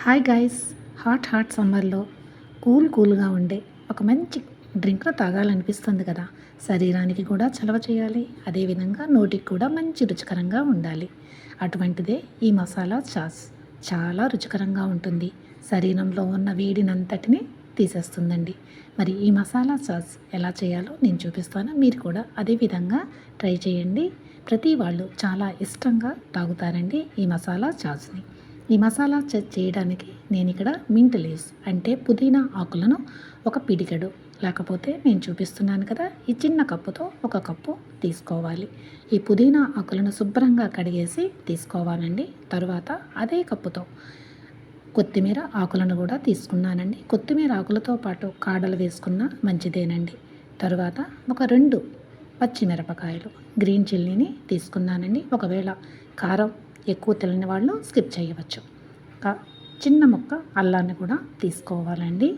Hi guys. Hot hot సమ్మర్లో cool కూల్గా ఉండే ఒక మంచి డ్రింక్ను తాగాలనిపిస్తుంది కదా. శరీరానికి కూడా చలవ చేయాలి. అదేవిధంగా నోటికి కూడా మంచి రుచికరంగా ఉండాలి. అటువంటిదే ఈ మసాలా చాస్. చాలా రుచికరంగా ఉంటుంది. శరీరంలో ఉన్న వేడినంతటిని తీసేస్తుందండి. మరి ఈ మసాలా సాస్ ఎలా చేయాలో నేను చూపిస్తాను. మీరు కూడా అదే విధంగా ట్రై చేయండి. ప్రతి వాళ్ళు చాలా ఇష్టంగా తాగుతారండి ఈ మసాలా చాస్ని. ఈ మసాలా చ- చేయడానికి నేను ఇక్కడ మింట్ లీవ్స్ అంటే పుదీనా ఆకులను ఒక పిడికెడు. లేకపోతే నేను చూపిస్తున్నాను కదా ఈ చిన్న కప్పుతో ఒక కప్పు తీసుకోవాలి. ఈ పుదీనా ఆకులను శుభ్రంగా కడిగేసి తీసుకోవాలండి. తరువాత అదే కప్పుతో కొత్తిమీర ఆకులను కూడా తీసుకున్నానండి. కొత్తిమీర ఆకులతో పాటు కాడలు వేసుకున్న మంచిదేనండి. తరువాత ఒక రెండు పచ్చిమిరపకాయలు గ్రీన్ చిల్లీని తీసుకున్నానండి. ఒకవేళ కారం ఎక్కువ తెలియని వాళ్ళు స్కిప్ చేయవచ్చు. ఒక చిన్న ముక్క అల్లాన్ని కూడా తీసుకోవాలండి.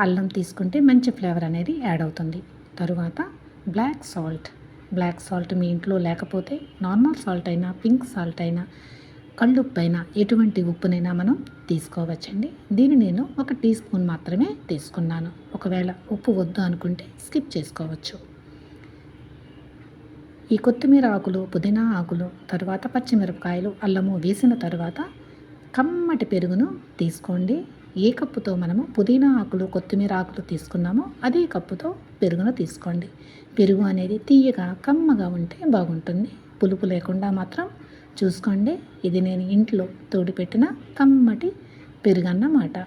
అల్లం తీసుకుంటే మంచి ఫ్లేవర్ అనేది యాడ్ అవుతుంది. తరువాత బ్లాక్ సాల్ట్. బ్లాక్ సాల్ట్ మీ ఇంట్లో లేకపోతే నార్మల్ సాల్ట్ అయినా పింక్ సాల్ట్ అయినా కళ్ళుప్పు అయినా ఎటువంటి ఉప్పునైనా మనం తీసుకోవచ్చండి. దీన్ని నేను ఒక టీ స్పూన్ మాత్రమే తీసుకున్నాను. ఒకవేళ ఉప్పు వద్దు అనుకుంటే స్కిప్ చేసుకోవచ్చు. ఈ కొత్తిమీర ఆకులు పుదీనా ఆకులు తర్వాత పచ్చిమిరపకాయలు అల్లము వేసిన తర్వాత కమ్మటి పెరుగును తీసుకోండి. ఏ కప్పుతో మనము పుదీనా ఆకులు కొత్తిమీర ఆకులు తీసుకున్నామో అదే కప్పుతో పెరుగును తీసుకోండి. పెరుగు అనేది తీయగా కమ్మగా ఉంటే బాగుంటుంది. పులుపు లేకుండా మాత్రం చూసుకోండి. ఇది నేను ఇంట్లో తోడిపెట్టిన కమ్మటి పెరుగు అన్నమాట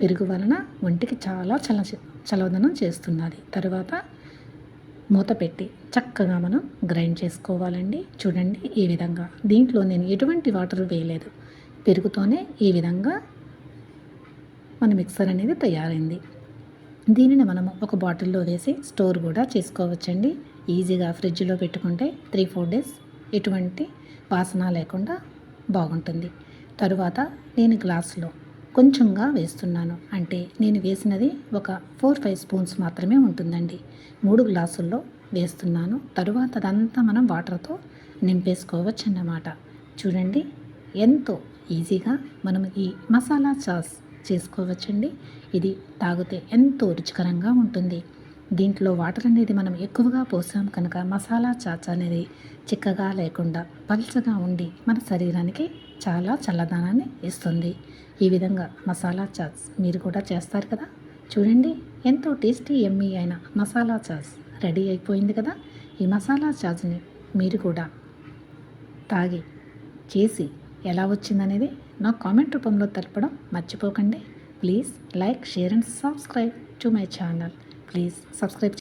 పెరుగు వలన ఒంటికి చాలా చల చలవదనం చేస్తున్నది. తర్వాత మూత పెట్టి చక్కగా మనం గ్రైండ్ చేసుకోవాలండి. చూడండి ఈ విధంగా. దీంట్లో నేను ఎటువంటి వాటర్ వేయలేదు. పెరుగుతోనే ఈ విధంగా మన మిక్సర్ అనేది తయారైంది. దీనిని మనము ఒక బాటిల్లో వేసి స్టోర్ కూడా చేసుకోవచ్చండి. ఈజీగా ఫ్రిడ్జ్లో పెట్టుకుంటే త్రీ ఫోర్ డేస్ ఎటువంటి వాసన లేకుండా బాగుంటుంది. తరువాత నేను గ్లాస్లో కొంచెంగా వేస్తున్నాను. అంటే నేను వేసినది ఒక ఫోర్ ఫైవ్ స్పూన్స్ మాత్రమే ఉంటుందండి. మూడు గ్లాసుల్లో వేస్తున్నాను. తరువాత అదంతా మనం వాటర్తో నింపేసుకోవచ్చు అన్నమాట చూడండి ఎంతో ఈజీగా మనం ఈ మసాలా సాస్ చేసుకోవచ్చండి. ఇది తాగితే ఎంతో రుచికరంగా ఉంటుంది. దీంట్లో వాటర్ అనేది మనం ఎక్కువగా పోసాం కనుక మసాలా చాచ్ అనేది చిక్కగా లేకుండా పల్చగా ఉండి మన శరీరానికి చాలా చల్లదనాన్ని ఇస్తుంది. ఈ విధంగా మసాలా చాట్స్ మీరు కూడా చేస్తారు కదా? చూడండి ఎంతో టేస్టీ ఎమ్మీ అయిన మసాలా చాస్ రెడీ అయిపోయింది కదా? ఈ మసాలా చాట్స్ని మీరు కూడా తాగి చేసి ఎలా వచ్చిందనేది నా కామెంట్ రూపంలో తెలపడం మర్చిపోకండి. Please like share and subscribe to my channel. Please subscribe